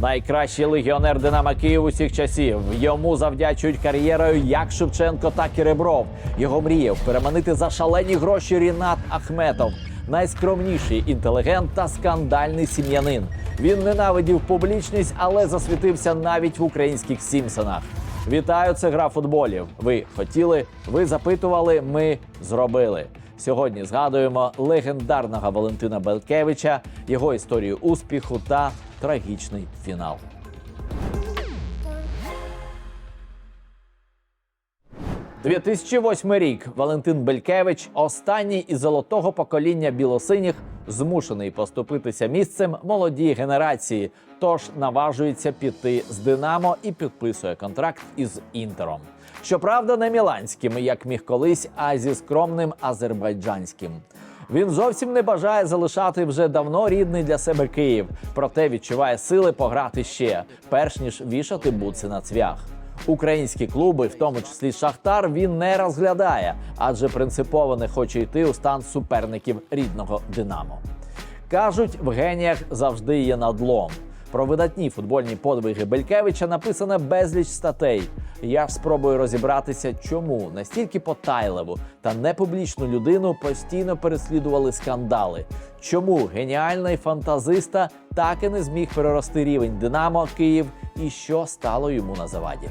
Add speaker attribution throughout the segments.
Speaker 1: Найкращий легіонер Динамо Київ усіх часів. Йому завдячують кар'єрою як Шевченко, так і Ребров. Його мріяв переманити за шалені гроші Рінат Ахметов. Найскромніший інтелігент та скандальний сім'янин. Він ненавидів публічність, але засвітився навіть в українських Сімпсонах. Вітаю, це гра футболів. Ви хотіли, ви запитували, ми зробили. Сьогодні згадуємо легендарного Валентина Белкевича, його історію успіху та трагічний фінал. «2008 рік Валентин Белькевич, останній із золотого покоління білосиніх, змушений поступитися місцем молодій генерації, тож наважується піти з Динамо і підписує контракт із Інтером. Щоправда, не міланським, як міг колись, а зі скромним азербайджанським. Він зовсім не бажає залишати вже давно рідний для себе Київ, проте відчуває сили пограти ще, перш ніж вішати буци на цвях. Українські клуби, в тому числі Шахтар, він не розглядає, адже принципово не хоче йти у стан суперників рідного Динамо. Кажуть, в геніях завжди є надлом. Про видатні футбольні подвиги Белькевича написано безліч статей. Я спробую розібратися, чому настільки потайливу та непублічну людину постійно переслідували скандали. Чому геніальний фантазиста так і не зміг перерости рівень Динамо Київ і що стало йому на заваді.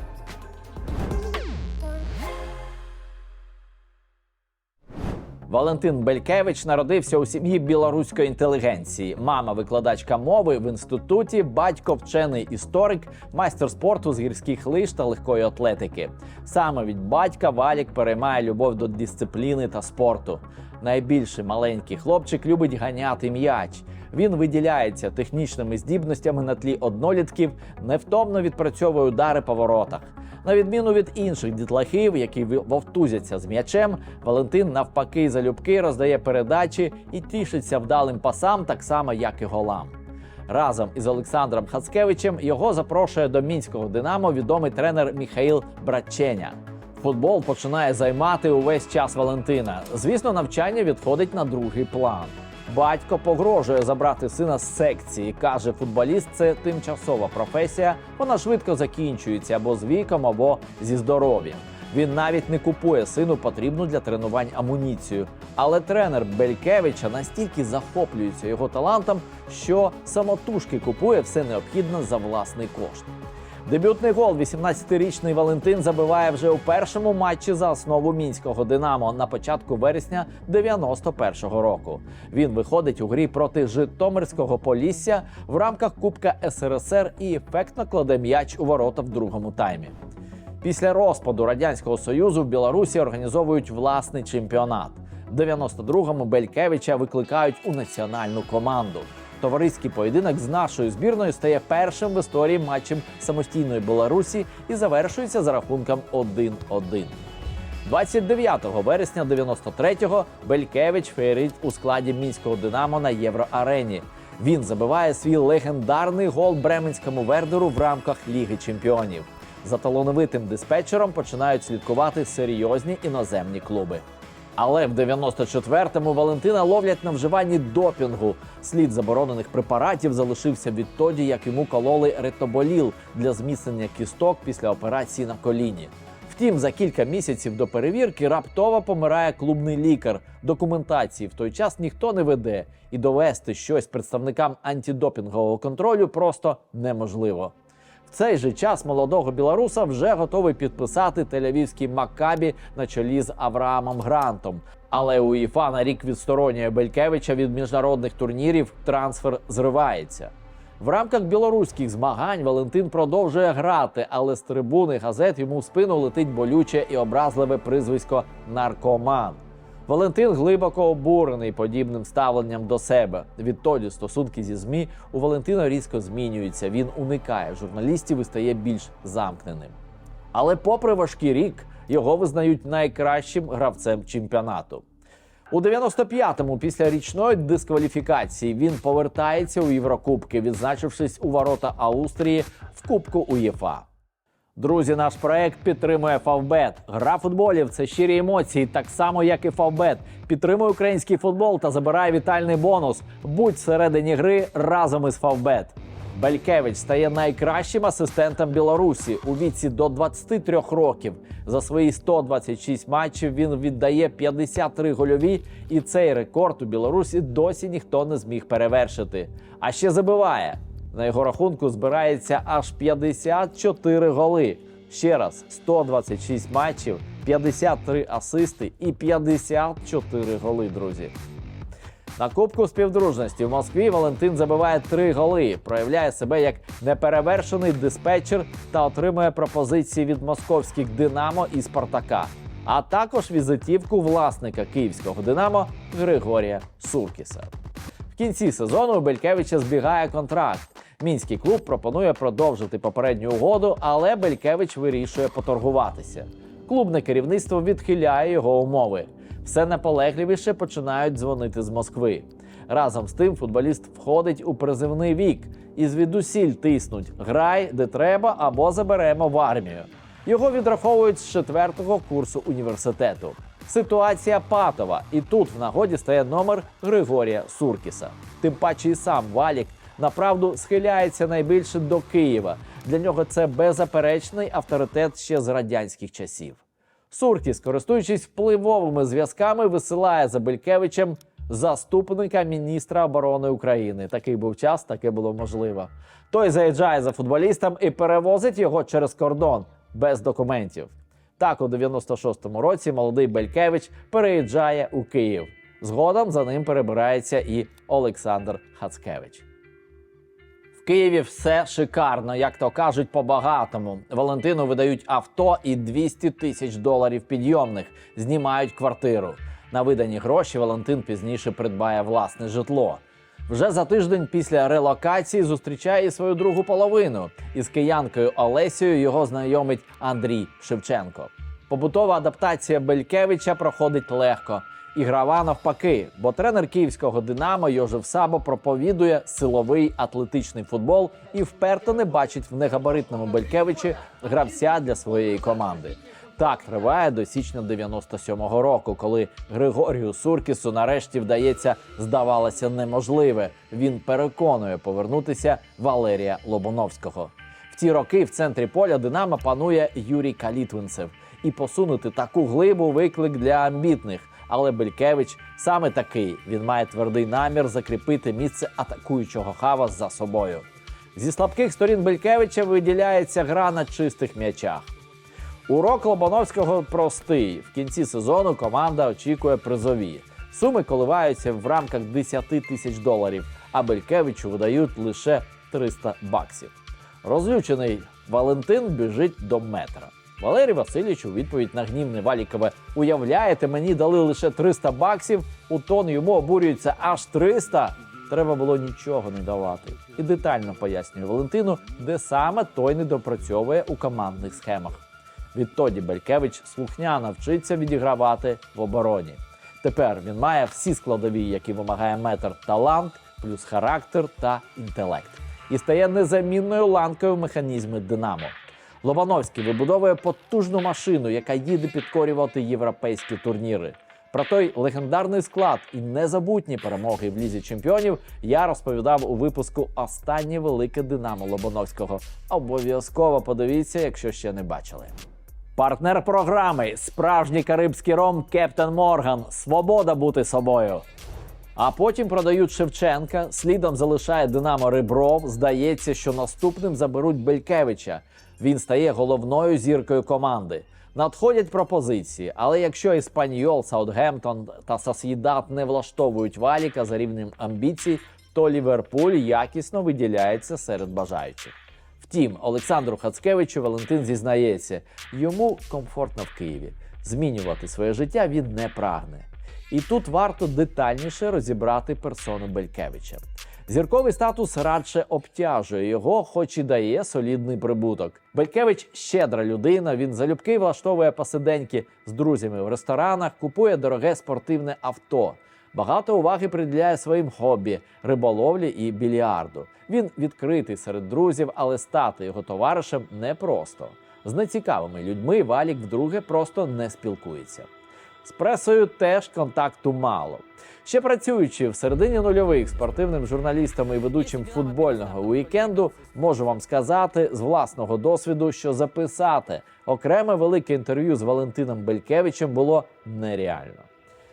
Speaker 1: Валентин Белькевич народився у сім'ї білоруської інтелігенції. Мама викладачка мови в інституті, батько вчений історик, майстер спорту з гірських лиж та легкої атлетики. Саме від батька Валік переймає любов до дисципліни та спорту. Найбільший маленький хлопчик любить ганяти м'яч. Він виділяється технічними здібностями на тлі однолітків, невтомно відпрацьовує удари по воротах. На відміну від інших дітлахів, які вовтузяться з м'ячем, Валентин навпаки залюбки роздає передачі і тішиться вдалим пасам, так само як і голам. Разом із Олександром Хацкевичем його запрошує до мінського Динамо відомий тренер Міхаїл Братченя. Футбол починає займати увесь час Валентина. Звісно, навчання відходить на другий план. Батько погрожує забрати сина з секції. каже, футболіст це тимчасова професія. Вона швидко закінчується або з віком, або зі здоров'ям. Він навіть не купує сину потрібну для тренувань амуніцію. Але тренер Белькевича настільки захоплюється його талантом, що самотужки купує все необхідне за власний кошт. Дебютний гол 18-річний Валентин забиває вже у першому матчі за основу мінського Динамо на початку вересня 91-го року. Він виходить у грі проти Житомирського Полісся в рамках Кубка СРСР і ефектно кладе м'яч у ворота в другому таймі. Після розпаду радянського союзу в Білорусі організовують власний чемпіонат. В 92-му Белькевича викликають у національну команду. Товариський поєдинок з нашою збірною стає першим в історії матчем самостійної Білорусі і завершується за рахунком 1-1. 29 вересня 93-го Белькевич феєрить у складі мінського Динамо на Євроарені. Він забиває свій легендарний гол бременському Вердеру в рамках Ліги Чемпіонів. За талановитим диспетчером починають слідкувати серйозні іноземні клуби. Але в 94-му Валентина ловлять на вживанні допінгу. Слід заборонених препаратів залишився відтоді, як йому кололи ретоболіл для зміцнення кісток після операції на коліні. Втім, за кілька місяців до перевірки раптово помирає клубний лікар. Документації в той час ніхто не веде, і довести щось представникам антидопінгового контролю просто неможливо. Цей же час молодого білоруса вже готовий підписати тель-авівський Маккабі на чолі з Авраамом Грантом. Але УЄФА на рік відсторонює Белькевича від міжнародних турнірів. Трансфер зривається. В рамках білоруських змагань Валентин продовжує грати, але з трибуни газет йому в спину летить болюче і образливе призвисько наркоман. Валентин глибоко обурений подібним ставленням до себе. Відтоді стосунки зі ЗМІ у Валентина різко змінюються. Він уникає журналістів і стає більш замкненим. Але, попри важкий рік, його визнають найкращим гравцем чемпіонату. У 95-му після річної дискваліфікації він повертається у Єврокубки, відзначившись у ворота Австрії в Кубку УЄФА. Друзі, наш проект підтримує Фавбет. Гра футболів це щирі емоції, так само як і Фавбет. Підтримуй український футбол та забирай вітальний бонус. Будь всередині гри разом із Фавбет. Белькевич стає найкращим асистентом Білорусі у віці до 23 років. За свої 126 матчів він віддає 53 гольові, і цей рекорд у Білорусі досі ніхто не зміг перевершити. А ще забиває. На його рахунку збирається аж 54 голи. Ще раз, 126 матчів, 53 асисти і 54 голи, друзі. На Кубку співдружності в Москві Валентин забиває три голи, проявляє себе як неперевершений диспетчер та отримує пропозиції від московських Динамо і Спартака, а також візитівку власника київського Динамо Григорія Суркіса. В кінці сезону у Белькевича збігає контракт. Мінський клуб пропонує продовжити попередню угоду, але Белькевич вирішує поторгуватися. Клубне керівництво відхиляє його умови. Все наполегливіше починають дзвонити з Москви. Разом з тим футболіст входить у призивний вік і звідусіль тиснуть: грай, де треба, або заберемо в армію. Його відраховують з четвертого курсу університету. Ситуація патова, і тут в нагоді стає номер Григорія Суркіса. Тим паче і сам Валік направду схиляється найбільше до Києва. Для нього це беззаперечний авторитет ще з радянських часів. Суркіс, користуючись впливовими зв'язками, висилає за Белькевичем заступника міністра оборони України. Такий був час, таке було можливо. Той заїжджає за футболістом і перевозить його через кордон без документів. Так, у 96-му році молодий Белькевич переїжджає у Київ. Згодом за ним перебирається і Олександр Хацкевич. Києві все шикарно, як то кажуть, по-багатому. Валентину видають авто і 200 тисяч доларів підйомних, знімають квартиру. На видані гроші Валентин пізніше придбає власне житло. Вже за тиждень після релокації зустрічає свою другу половину. Із киянкою Олесією його знайомить Андрій Шевченко. Побутова адаптація Белькевича проходить легко. Ігрова навпаки, бо тренер київського Динамо Йожев Сабо проповідує силовий атлетичний футбол і вперто не бачить в негабаритному Белькевичі гравця для своєї команди. Так триває до січня 97-го року, коли Григорію Суркісу нарешті вдається, здавалося, неможливе. Він переконує повернутися Валерія Лобановського. В ті роки в центрі поля Динамо панує Юрій Калітвинцев. І посунути таку глибу виклик для амбітних. Але Белькевич саме такий. Він має твердий намір закріпити місце атакуючого хава за собою. Зі слабких сторін Белькевича виділяється гра на чистих м'ячах. Урок Лобановського простий. В кінці сезону команда очікує призові. Суми коливаються в рамках 10 тисяч доларів, а Белькевичу видають лише 300 баксів. Розлючений Валентин біжить до метра. Валерій Васильович у відповідь на гнівне Валікове уявляєте, мені дали лише 300 баксів, у тон йому обурюється аж 300. Треба було нічого не давати. І детально пояснює Валентину, де саме той не допрацьовує у командних схемах. Відтоді Белькевич слухняно вчиться відігравати в обороні. Тепер він має всі складові, які вимагає метр талант, плюс характер та інтелект, і стає незамінною ланкою в Динамо. Лобановський вибудовує потужну машину, яка їде підкорювати європейські турніри. Про той легендарний склад і незабутні перемоги в лізі чемпіонів я розповідав у випуску Останнє велике Динамо Лобановського. Обов'язково подивіться, якщо ще не бачили. Партнер програми справжній карибський ром Кептен Морган. Свобода бути собою. А потім продають Шевченка. Слідом залишає Динамо Рибров. Здається, що наступним заберуть Белькевича. Він стає головною зіркою команди. Надходять пропозиції, але якщо Іспаньол, Саутгемптон та Сосєдат не влаштовують валіка за рівнем амбіцій, то Ліверпуль якісно виділяється серед бажаючих. Втім, Олександру Хацкевичу Валентин зізнається, йому комфортно в Києві. Змінювати своє життя він не прагне. І тут варто детальніше розібрати персону Белькевича. Зірковий статус радше обтяжує його, хоч і дає солідний прибуток. Белькевич щедра людина. Він залюбки влаштовує посиденьки з друзями в ресторанах, купує дороге спортивне авто. Багато уваги приділяє своїм хобі риболовлі і більярду. Він відкритий серед друзів, але стати його товаришем непросто. З нецікавими людьми Валік вдруге просто не спілкується. З пресою теж контакту мало. Ще працюючи в середині нульових спортивним журналістом і ведучим футбольного уікенду, можу вам сказати з власного досвіду, що записати окреме велике інтерв'ю з Валентином Белькевичем було нереально.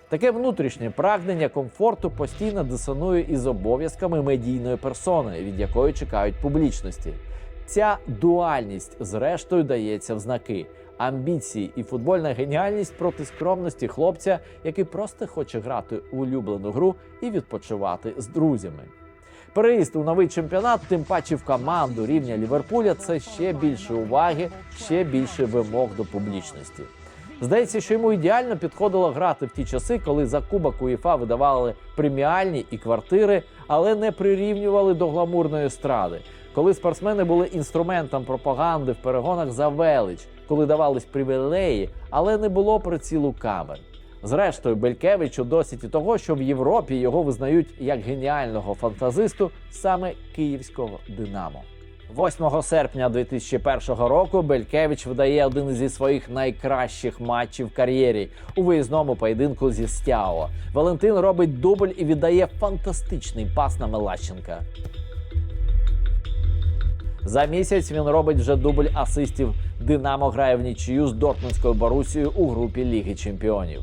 Speaker 1: Таке внутрішнє прагнення комфорту постійно дисонує із обов'язками медійної персони, від якої чекають публічності. Ця дуальність, зрештою, дається в знаки амбіції і футбольна геніальність проти скромності хлопця, який просто хоче грати у улюблену гру і відпочивати з друзями. Переїзд у новий чемпіонат, тим паче в команду рівня Ліверпуля, це ще більше уваги, ще більше вимог до публічності. Здається, що йому ідеально підходило грати в ті часи, коли за кубок УЄФА видавали преміальні і квартири, але не прирівнювали до гламурної естради. Коли спортсмени були інструментом пропаганди в перегонах за велич, коли давались привілеї, але не було прицілу камер. Зрештою, Белькевичу досить і того, що в Європі його визнають як геніального фантазисту саме київського Динамо. 8 серпня 2001 року Белькевич видає один зі своїх найкращих матчів в кар'єрі у виїзному поєдинку зі Стяо. Валентин робить дубль і віддає фантастичний пас на Мелащенка. За місяць він робить вже дубль асистів. Динамо грає в нічию з Дортмундською Борусією у групі Ліги Чемпіонів.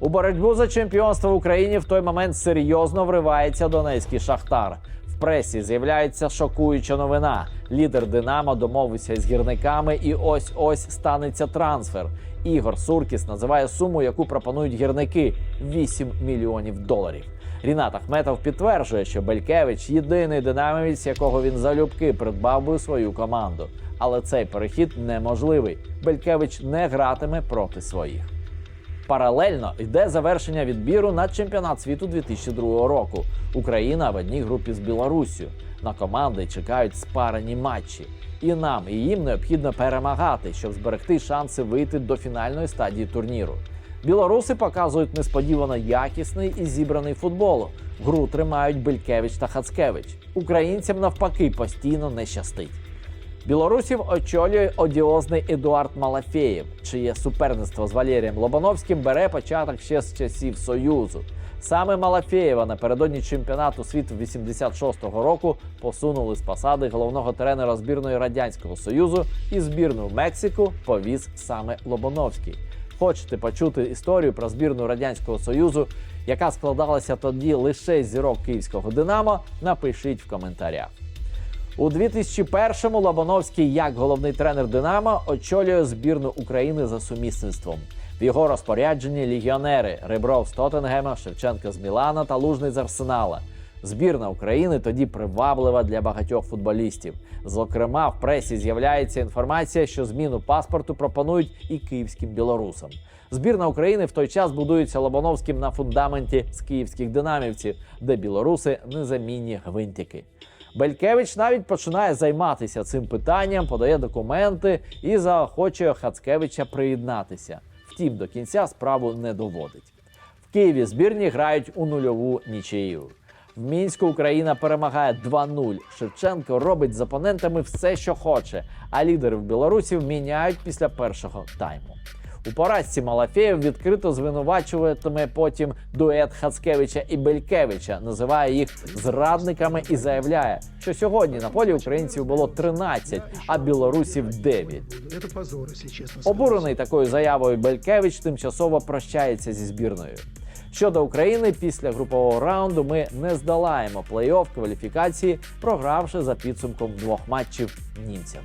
Speaker 1: У боротьбу за чемпіонство в Україні в той момент серйозно вривається донецький шахтар. В пресі з'являється шокуюча новина. Лідер Динамо домовився з гірниками, і ось ось станеться трансфер. Ігор Суркіс називає суму, яку пропонують гірники 8 мільйонів доларів. Рінат Ахметов підтверджує, що Белькевич єдиний динамівець, якого він залюбки придбав би свою команду. Але цей перехід неможливий. Белькевич не гратиме проти своїх. Паралельно йде завершення відбіру на чемпіонат світу 2002 року. Україна в одній групі з Білоруссю. На команди чекають спарені матчі. І нам, і їм необхідно перемагати, щоб зберегти шанси вийти до фінальної стадії турніру. Білоруси показують несподівано якісний і зібраний футбол. Гру тримають Белькевич та Хацкевич. Українцям навпаки постійно не щастить. Білорусів очолює одіозний Едуард Малафєєв, чиє суперництво з Валерієм Лобановським бере початок ще з часів Союзу. Саме Малафєєва напередодні чемпіонату світу 86-го року посунули з посади головного тренера збірної радянського союзу і збірну Мексику повіз саме Лобановський. Хочете почути історію про збірну радянського союзу, яка складалася тоді лише з зірок київського Динамо? Напишіть в коментарях. У 2001-му Лобановський, як головний тренер Динамо, очолює збірну України за сумісництвом. В його розпорядженні легіонери Ребров з Тоттенгема, Шевченко з Мілана та Лужний з Арсенала. Збірна України тоді приваблива для багатьох футболістів. Зокрема, в пресі з'являється інформація, що зміну паспорту пропонують і київським білорусам. Збірна України в той час будується Лобановським на фундаменті з київських динамівців, де білоруси незамінні гвинтики. Белькевич навіть починає займатися цим питанням, подає документи і заохочує Хацкевича приєднатися. Втім, до кінця справу не доводить. В Києві збірні грають у нульову нічию. В мінську Україна перемагає 2-0. Шевченко робить з опонентами все, що хоче, а лідерів білорусів міняють після першого тайму. У поразці Малафєєв відкрито звинувачуватиме потім дует Хацкевича і Белькевича, називає їх зрадниками і заявляє, що сьогодні на полі українців було 13, а білорусів 9.
Speaker 2: Это позор, если честно.
Speaker 1: Обурений такою заявою Белькевич тимчасово прощається зі збірною. Щодо України, після групового раунду ми не здолаємо плей-офф кваліфікації, програвши за підсумком двох матчів німцям.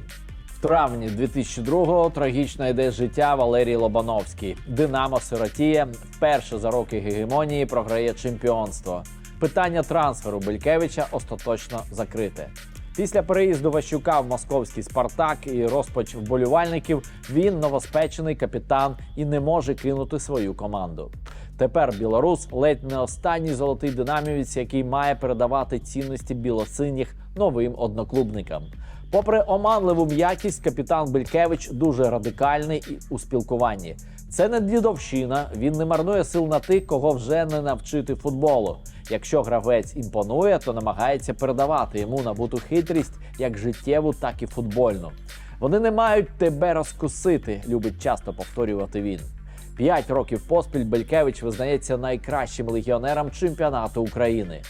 Speaker 1: В травні 2002-го трагічно йде життя Валерій Лобановський. Динамо сиротіє вперше за роки гегемонії програє чемпіонство. Питання трансферу Белькевича остаточно закрите. Після переїзду Ващука в московський Спартак і розпач вболівальників він новоспечений капітан і не може кинути свою команду. Тепер білорус ледь не останній золотий динамівець, який має передавати цінності білосиніх новим одноклубникам. Попри оманливу м'якість, капітан Белькевич дуже радикальний і у спілкуванні. Це не дідовщина, він не марнує сил на тих, кого вже не навчити футболу. Якщо гравець імпонує, то намагається передавати йому набуту хитрість як життєву, так і футбольну. Вони не мають тебе розкусити, любить часто повторювати він. П'ять років поспіль Белькевич визнається найкращим легіонером чемпіонату України.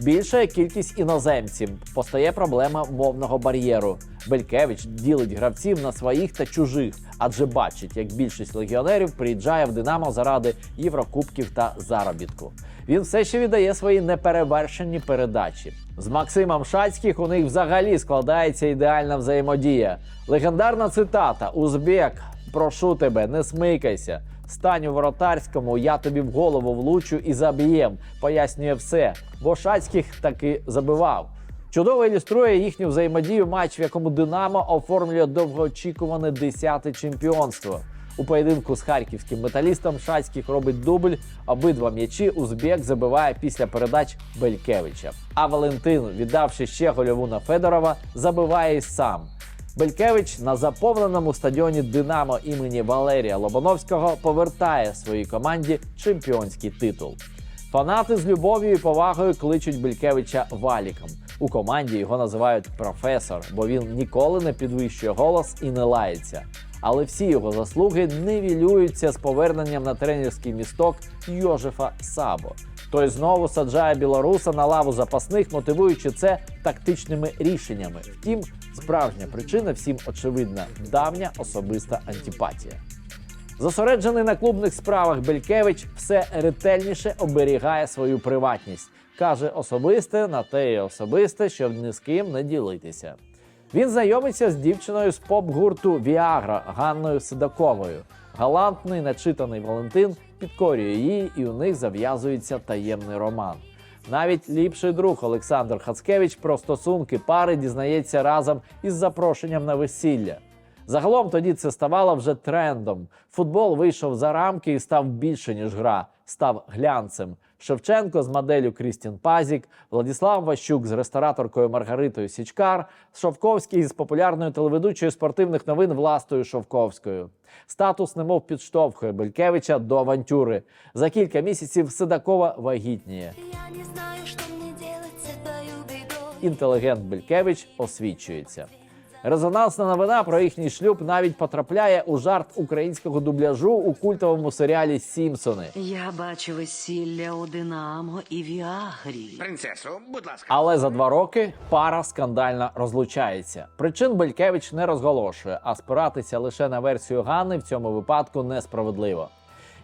Speaker 1: Більша кількість іноземців постає проблема мовного бар'єру. Белькевич ділить гравців на своїх та чужих, адже бачить, як більшість легіонерів приїжджає в Динамо заради єврокубків та заробітку. Він все ще віддає свої неперевершені передачі. З Максимом Шацьких у них взагалі складається ідеальна взаємодія. Легендарна цитата: Узбек, прошу тебе, не смикайся. Стань у воротарському, я тобі в голову влучу і заб'єм. Пояснює все, бо Шацьких таки забивав. Чудово ілюструє їхню взаємодію матч, в якому Динамо оформлює довгоочікуване десяте чемпіонство. У поєдинку з харківським металістом Шацьких робить дубль. Обидва м'ячі Узбек забиває після передач Белькевича. А Валентин, віддавши ще гольову на Федорова, забиває і сам. Белькевич на заповненому стадіоні Динамо імені Валерія Лобановського повертає своїй команді чемпіонський титул. Фанати з любов'ю і повагою кличуть Белькевича валіком. У команді його називають професор, бо він ніколи не підвищує голос і не лається. Але всі його заслуги нивілюються з поверненням на тренерський місток Йожефа Сабо. Той знову саджає білоруса на лаву запасних, мотивуючи це тактичними рішеннями. Втім, справжня причина всім очевидна давня особиста антипатія. Зосереджений на клубних справах Белькевич все ретельніше оберігає свою приватність. Каже особисте на те і особисте, щоб ні з ким не ділитися. Він знайомиться з дівчиною з поп-гурту Віагра Ганною Сидаковою. Галантний, начитаний Валентин підкорює її, і у них зав'язується таємний роман. Навіть ліпший друг Олександр Хацкевич про стосунки пари дізнається разом із запрошенням на весілля. Загалом тоді це ставало вже трендом. Футбол вийшов за рамки і став більше, ніж гра, став глянцем. Шевченко з моделлю Крістін Пазік, Владіслав Ващук з рестораторкою Маргаритою Січкар, Шовковський з популярною телеведучою спортивних новин Властою Шовковською. Статус немов підштовхує Белькевича до авантюри. За кілька місяців Сидакова вагітніє.
Speaker 2: Я не знаю, что мне делать.
Speaker 1: Інтелігент Белькевич освічується. Резонансна новина про їхній шлюб навіть потрапляє у жарт українського дубляжу у культовому серіалі Сімпсони.
Speaker 3: Я бачу весілля у Динамо і Віагрі.
Speaker 4: Принцесо, будь ласка.
Speaker 1: Але за два роки пара скандально розлучається. Причин Белькевич не розголошує, а спиратися лише на версію Ганни в цьому випадку несправедливо.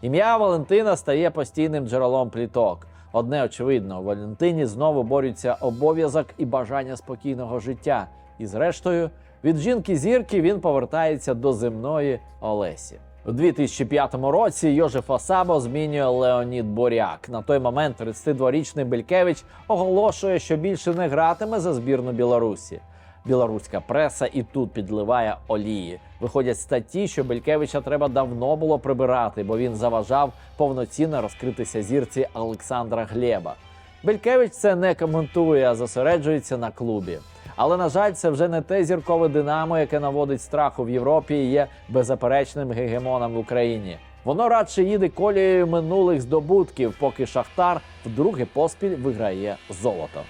Speaker 1: Ім'я Валентина стає постійним джерелом пліток. Одне очевидно, у Валентині знову борються обов'язок і бажання спокійного життя. І зрештою, від жінки зірки він повертається до земної Олесі. У 2005 році Йожефа Сабо змінює Леонід Боряк. На той момент 32-річний Белькевич оголошує, що більше не гратиме за збірну Білорусі. Білоруська преса і тут підливає олії. Виходять статті, що Белькевича треба давно було прибирати, бо він заважав повноцінно розкритися зірці Олександра Глєба. Белькевич це не коментує, а зосереджується на клубі. Але на жаль, це вже не те зіркове динамо, яке наводить страху в Європі і є беззаперечним гегемоном в Україні. Воно радше їде колією минулих здобутків, поки Шахтар вдруге поспіль виграє золото.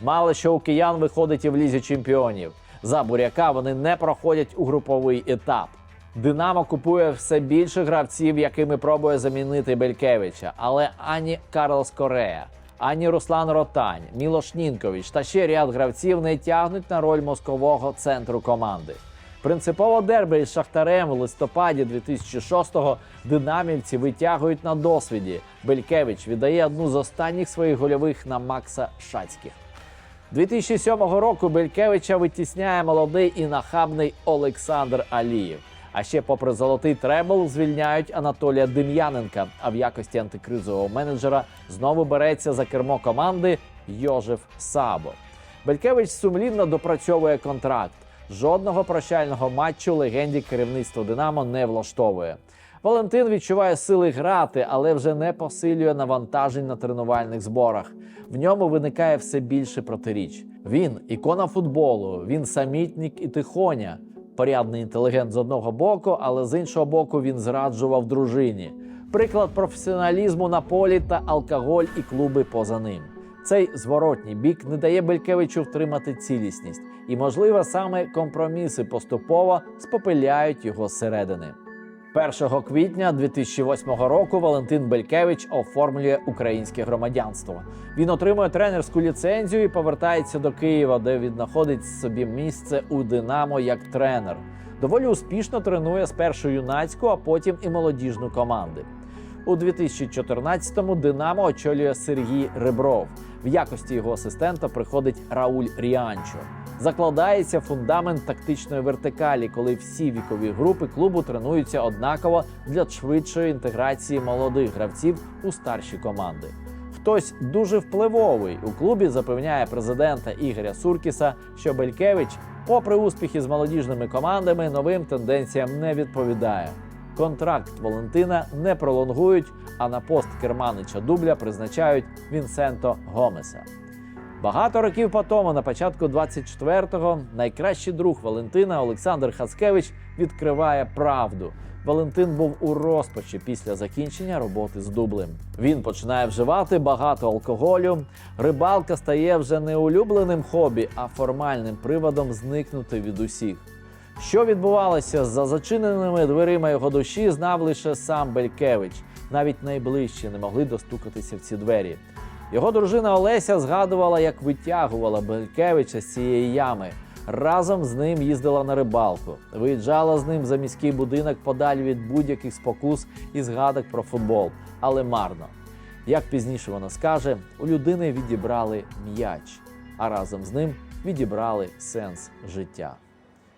Speaker 1: Мало що у киян виходить і в лізі чемпіонів. За буряка вони не проходять у груповий етап. Динамо купує все більше гравців, якими пробує замінити Белькевича. Але ані Карлос Корея, ані Руслан Ротань, Мілош Нінкович та ще ряд гравців не тягнуть на роль мозкового центру команди. Принципово дерби із Шахтарем у листопаді 2006-го динамівці витягують на досвіді. Белькевич віддає одну з останніх своїх гольових на Макса Шацьких. 2007 року Белькевича витісняє молодий і нахабний Олександр Алієв. А ще, попри золотий требл, звільняють Анатолія Дем'яненка. А в якості антикризового менеджера знову береться за кермо команди Йожеф Сабо. Белькевич сумлінно допрацьовує контракт. Жодного прощального матчу легенді керівництво Динамо не влаштовує. Валентин відчуває сили грати, але вже не посилює навантажень на тренувальних зборах. В ньому виникає все більше протиріч. Він ікона футболу, він самітник і тихоня. Порядний інтелігент з одного боку, але з іншого боку він зраджував дружині. Приклад професіоналізму на полі та алкоголь і клуби поза ним. Цей зворотній бік не дає Белькевичу втримати цілісність, і, можливо, саме компроміси поступово спопиляють його зсередини. 1 квітня 2008 року Валентин Белькевич оформлює українське громадянство. Він отримує тренерську ліцензію і повертається до Києва, де знаходить собі місце у Динамо як тренер. Доволі успішно тренує спершу юнацьку, а потім і молодіжну команди. У 2014-му Динамо очолює Сергій Ребров. В якості його асистента приходить Рауль Ріанчо. Закладається фундамент тактичної вертикалі, коли всі вікові групи клубу тренуються однаково для швидшої інтеграції молодих гравців у старші команди. Хтось дуже впливовий у клубі запевняє президента Ігоря Суркіса, що Белькевич, попри успіхи з молодіжними командами, новим тенденціям не відповідає. Контракт Валентина не пролонгують, а на пост керманича дубля призначають Вінсенто Гомеса. Багато років по тому, на початку 24-го, найкращий друг Валентина Олександр Хацкевич відкриває правду. Валентин був у розпачі після закінчення роботи з дублем. Він починає вживати багато алкоголю. Рибалка стає вже не улюбленим хобі, а формальним приводом зникнути від усіх. Що відбувалося за зачиненими дверима його душі, знав лише сам Белькевич. Навіть найближчі не могли достукатися в ці двері. Його дружина Олеся згадувала, як витягувала Белькевича з цієї ями. Разом з ним їздила на рибалку, виїжджала з ним за міський будинок подаль від будь-яких спокус і згадок про футбол, але марно. Як пізніше вона скаже, у людини відібрали м'яч, а разом з ним відібрали сенс життя.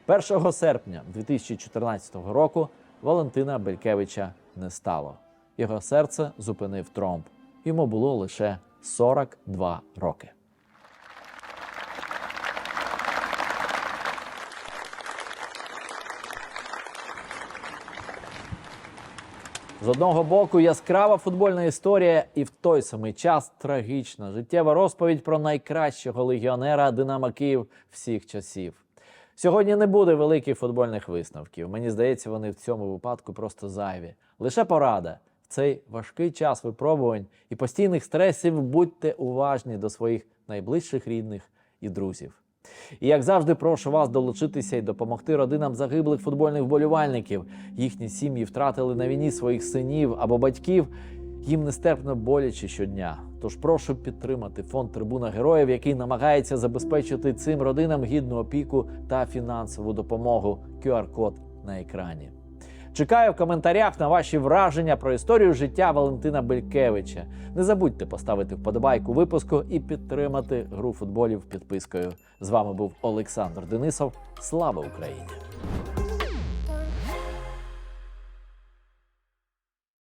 Speaker 1: 1 серпня 2014 року Валентина Белькевича не стало. Його серце зупинив тромб. Йому було лише 42 роки. З одного боку, яскрава футбольна історія, і в той самий час трагічна життєва розповідь про найкращого легіонера Динамо Київ всіх часів. Сьогодні не буде великих футбольних висновків. Мені здається, вони в цьому випадку просто зайві. Лише порада. Цей важкий час випробувань і постійних стресів будьте уважні до своїх найближчих рідних і друзів. І як завжди, прошу вас долучитися і допомогти родинам загиблих футбольних вболівальників. Їхні сім'ї втратили на війні своїх синів або батьків. Їм нестерпно боляче щодня. Тож прошу підтримати фонд Трибуна Героїв, який намагається забезпечити цим родинам гідну опіку та фінансову допомогу. QR-код на екрані. Чекаю в коментарях на ваші враження про історію життя Валентина Белькевича. Не забудьте поставити вподобайку випуску і підтримати гру футболів підпискою. З вами був Олександр Денисов. Слава Україні!